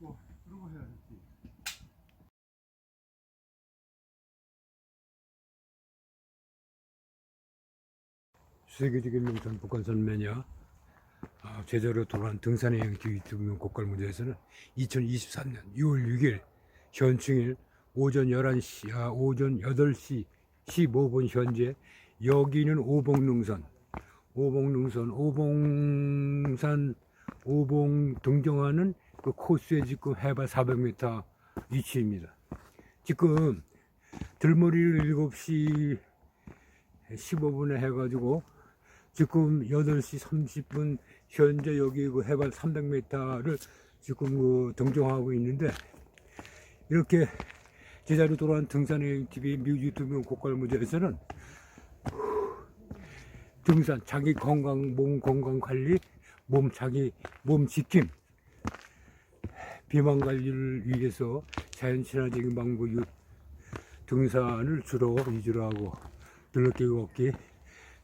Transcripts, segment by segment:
먹고 그러고 해야지. 세계적인 명산 북한산 매니아 아, 제자로 돌아온 등산의 행기 유튜브 곡갈 무대에서는 2023년 6월 6일 현충일 오전 11시 아, 오전 8시 15분 현재 여기는 오봉능선 오봉능선 오봉산 오봉 등정하는 그 코스에 지금 해발 400m 위치입니다. 지금 들머리를 7시 15분에 해가지고 지금 8시 30분 현재 여기 그 해발 300m를 지금 그 등정하고 있는데 이렇게 제자로 돌아온 등산의 TV 뮤 유튜브 고깔 무대에서는 등산 자기 건강 몸 건강 관리 몸 자기 몸 지킴 비만 관리를 위해서 자연 친화적인 방법 유- 등산을 주로 위주로 하고 둘러끼기 걷기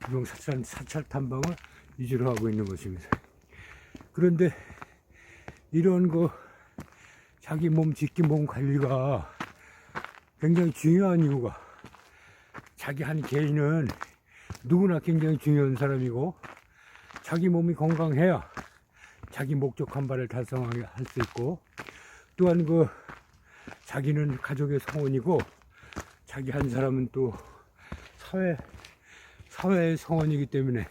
이동 사찰, 사찰 탐방을 위주로 하고 있는 것입니다. 그런데 이런 거 자기 몸 지킴 몸 관리가 굉장히 중요한 이유가 자기 한 개인은 누구나 굉장히 중요한 사람이고 자기 몸이 건강해야 자기 목적한 바를 달성하게 할수 있고 또한 그 자기는 가족의 성원이고 자기 한 사람은 또 사회 사회의 성원이기 때문에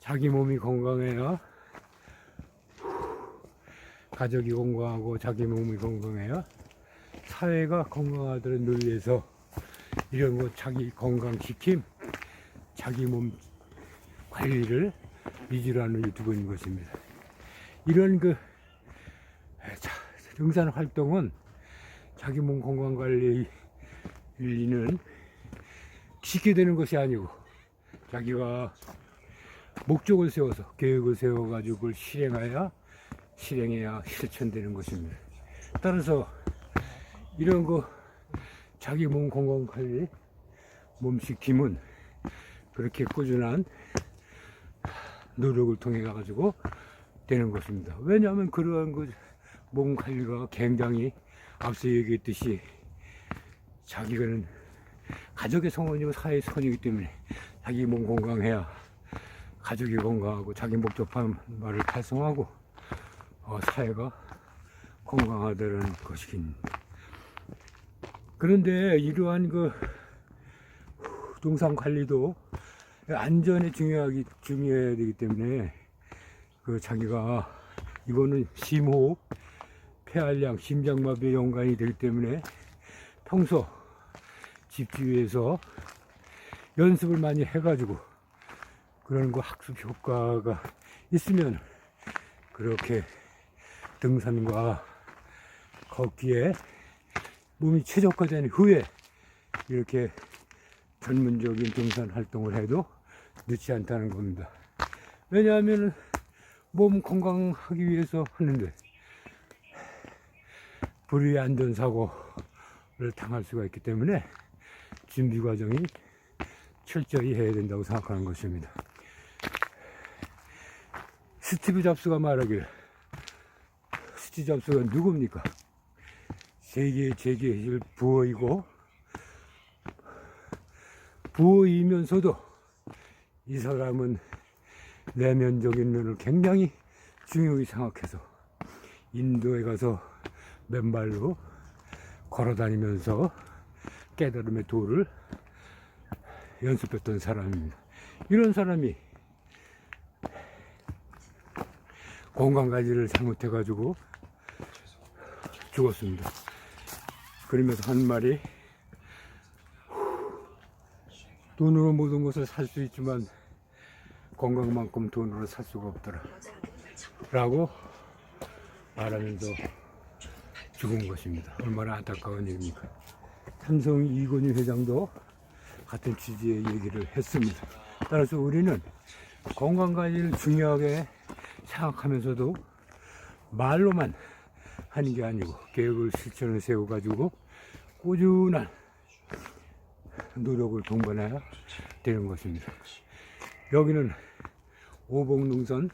자기 몸이 건강해야 가족이 건강하고 자기 몸이 건강해야 사회가 건강하도록 늘 위해서 이런 거 자기 건강 지킴, 자기 몸 관리를 위주로 하는 유튜브인 것입니다. 이런 그 자, 등산 활동은 자기 몸 건강 관리는 쉽게 되는 것이 아니고 자기가 목적을 세워서 계획을 세워 가지고 그걸 실행해야 실행해야 실천되는 것입니다. 따라서 이런 거 자기 몸 건강 관리, 몸 지킴은 그렇게 꾸준한 노력을 통해 가지고 되는 것입니다. 왜냐하면 그러한 그 몸 관리가 굉장히 앞서 얘기했듯이 자기가는 가족의 성원이고 사회의 성원이기 때문에 자기 몸 건강해야 가족이 건강하고 자기 목적한 말을 달성하고 어, 사회가 건강하다는 것이긴. 그런데 이러한 그 동상 관리도 안전이 중요하기 중요해야 되기 때문에 그 자기가 이거는 심호흡, 폐활량, 심장마비에 연관이 되기 때문에 평소 집주위에서 연습을 많이 해가지고 그런 거 학습 효과가 있으면 그렇게 등산과 걷기에 몸이 최적화된 후에 이렇게 전문적인 등산 활동을 해도 늦지 않다는 겁니다. 왜냐하면 몸 건강하기 위해서 하는데 불의 안전사고를 당할 수가 있기 때문에 준비 과정이 철저히 해야 된다고 생각하는 것입니다. 스티브 잡스가 말하길 스티브 잡스가 누굽니까? 세계의 제일 부어이고 부어이면서도 이 사람은 내면적인 면을 굉장히 중요히 생각해서 인도에 가서 맨발로 걸어 다니면서 깨달음의 도를 연습했던 사람입니다. 이런 사람이 건강관리를 잘못해가지고 죽었습니다. 그러면서 한 말이 돈으로 모든 것을 살 수 있지만 건강만큼 돈으로 살 수가 없더라. 라고 말하면서 죽은 것입니다. 얼마나 안타까운 일입니까? 삼성 이건희 회장도 같은 취지의 얘기를 했습니다. 따라서 우리는 건강 관리를 중요하게 생각하면서도 말로만 하는 게 아니고 계획을 실천을 세워 가지고 꾸준한 노력을 동반해야 되는 것입니다. 여기는 오봉능선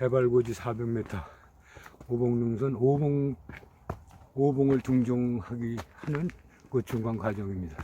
해발고지 400m 오봉능선 오봉 오봉을 등종하기 하는 그 중간 과정입니다.